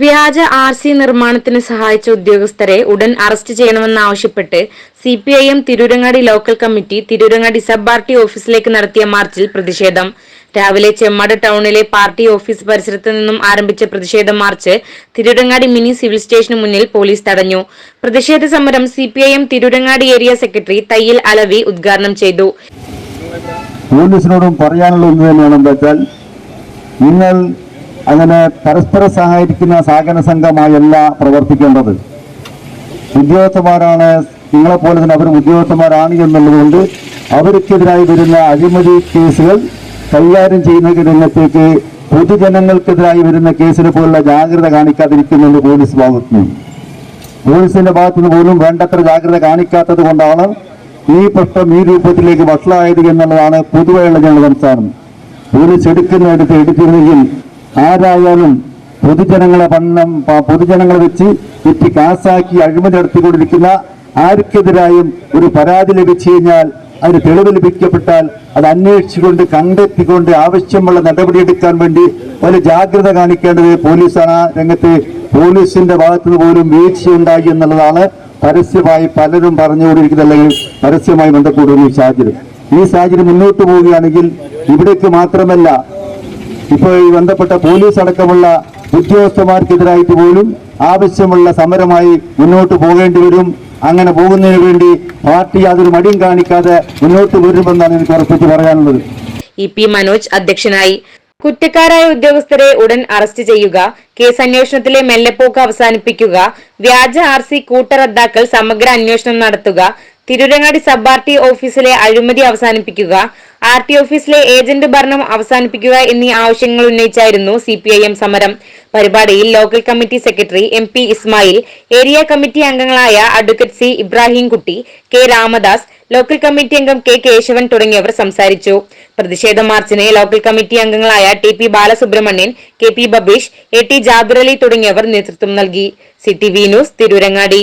വ്യാജ R C നിർമ്മാണത്തിന് സഹായിച്ച ഉദ്യോഗസ്ഥരെ ഉടൻ അറസ്റ്റ് ചെയ്യണമെന്നാവശ്യപ്പെട്ട് C P I M Tirurangadi local committee Tirurangadi sub party ഓഫീസിലേക്ക് നടത്തിയ മാർച്ചിൽ പ്രതിഷേധം. രാവിലെ ചെമ്മാട് ടൗണിലെ പാർട്ടി ഓഫീസ് പരിസരത്ത് നിന്നും ആരംഭിച്ച പ്രതിഷേധ മാർച്ച് തിരൂരങ്ങാടി മിനി സിവിൽ സ്റ്റേഷന് മുന്നിൽ പോലീസ് തടഞ്ഞു. പ്രതിഷേധ സമരം C P I M Tirurangadi area secretary Thayyil Alavi ഉദ്ഘാടനം ചെയ്തു. പോലീസിനോടും പറയാനുള്ള ഒന്ന് തന്നെയാണെന്ന് വെച്ചാൽ നിങ്ങൾ അങ്ങനെ പരസ്പരം സഹായിക്കുന്ന സഹകരണ സംഘമായല്ല പ്രവർത്തിക്കേണ്ടത്. ഉദ്യോഗസ്ഥന്മാരാണ് നിങ്ങളെപ്പോലെ തന്നെ അവർ ഉദ്യോഗസ്ഥന്മാരാണ് എന്നുള്ളതുകൊണ്ട് അവർക്കെതിരായി വരുന്ന അഴിമതി കേസുകൾ കൈകാര്യം ചെയ്യുന്ന രംഗത്തേക്ക് പൊതുജനങ്ങൾക്കെതിരായി വരുന്ന കേസിനെ പോലുള്ള ജാഗ്രത കാണിക്കാതിരിക്കുന്നുണ്ട് പോലീസ് ഭാഗത്തുനിന്ന്. പോലീസിന്റെ ഭാഗത്തുനിന്ന് പോലും വേണ്ടത്ര ജാഗ്രത കാണിക്കാത്തത് കൊണ്ടാണ് ഈ പ്രശ്നം ഈ രൂപത്തിലേക്ക് വഷളായത് എന്നുള്ളതാണ് പൊതുവെയുള്ള ഞങ്ങളുടെ സംസ്ഥാനം പോലീസ് എടുക്കുന്നിടത്ത് എടുത്തിരുന്നെങ്കിൽ ആരായാലും പൊതുജനങ്ങളെ വണ്ണം പൊതുജനങ്ങളെ വെച്ച് തെറ്റി കാസാക്കി അഴിമതി നടത്തിക്കൊണ്ടിരിക്കുന്ന ആർക്കെതിരായും ഒരു പരാതി ലഭിച്ചു കഴിഞ്ഞാൽ അതിന് തെളിവ് ലഭിക്കപ്പെട്ടാൽ അത് അന്വേഷിച്ചുകൊണ്ട് കണ്ടെത്തിക്കൊണ്ട് ആവശ്യമുള്ള നടപടിയെടുക്കാൻ വേണ്ടി വലിയ ജാഗ്രത കാണിക്കേണ്ടത് പോലീസാണ്. രംഗത്ത് പോലീസിന്റെ ഭാഗത്തുനിന്ന് പോലും വീഴ്ചയുണ്ടായി എന്നുള്ളതാണ് പരസ്യമായി പലരും പറഞ്ഞുകൊണ്ടിരിക്കുന്നത് അല്ലെങ്കിൽ പരസ്യമായി ബന്ധപ്പെടുന്ന ഈ സാഹചര്യം. ഈ സാഹചര്യം മുന്നോട്ട് പോവുകയാണെങ്കിൽ ഇവിടേക്ക് മാത്രമല്ല ഇപ്പോൾ ഈ ബന്ധപ്പെട്ട പോലീസ് അടക്കമുള്ള ഉദ്യോഗസ്ഥന്മാർക്കെതിരായിട്ട് പോലും ആവശ്യമുള്ള സമരമായി മുന്നോട്ട് പോകേണ്ടി വരും. അങ്ങനെ പോകുന്നതിന് വേണ്ടി പാർട്ടി യാതൊരു മടിയും കാണിക്കാതെ മുന്നോട്ട് വരുമെന്നാണ് എനിക്ക് ഉറപ്പിച്ച് പറയാനുള്ളത്. ഇ പി മനോജ് അധ്യക്ഷനായി. കുറ്റക്കാരായ ഉദ്യോഗസ്ഥരെ ഉടൻ അറസ്റ്റ് ചെയ്യുക കേസ് അന്വേഷണത്തിലെ മെല്ലെപ്പോക്ക് അവസാനിപ്പിക്കുക വ്യാജ ആർ സി കൂട്ടറദ്ദാക്കൽ സമഗ്ര അന്വേഷണം നടത്തുക തിരൂരങ്ങാടി സബ് ആർ ടി ഓഫീസിലെ അഴിമതി അവസാനിപ്പിക്കുക ആർ ടി ഓഫീസിലെ ഏജന്റ് ഭരണം അവസാനിപ്പിക്കുക എന്നീ ആവശ്യങ്ങൾ ഉന്നയിച്ചായിരുന്നു സി പി ഐ എം സമരം. പരിപാടിയിൽ local committee secretary M P Ismail area committee അംഗങ്ങളായ advocate C Ibrahim Kutty K Ramadas local committee അംഗം കെ കേശവൻ തുടങ്ങിയവർ സംസാരിച്ചു. പ്രതിഷേധ മാർച്ചിന് ലോക്കൽ കമ്മിറ്റി അംഗങ്ങളായ T P Balasubramanian K P Babeesh A T Jabir Ali തുടങ്ങിയവർ നേതൃത്വം നൽകി. C T V news Tirurangadi.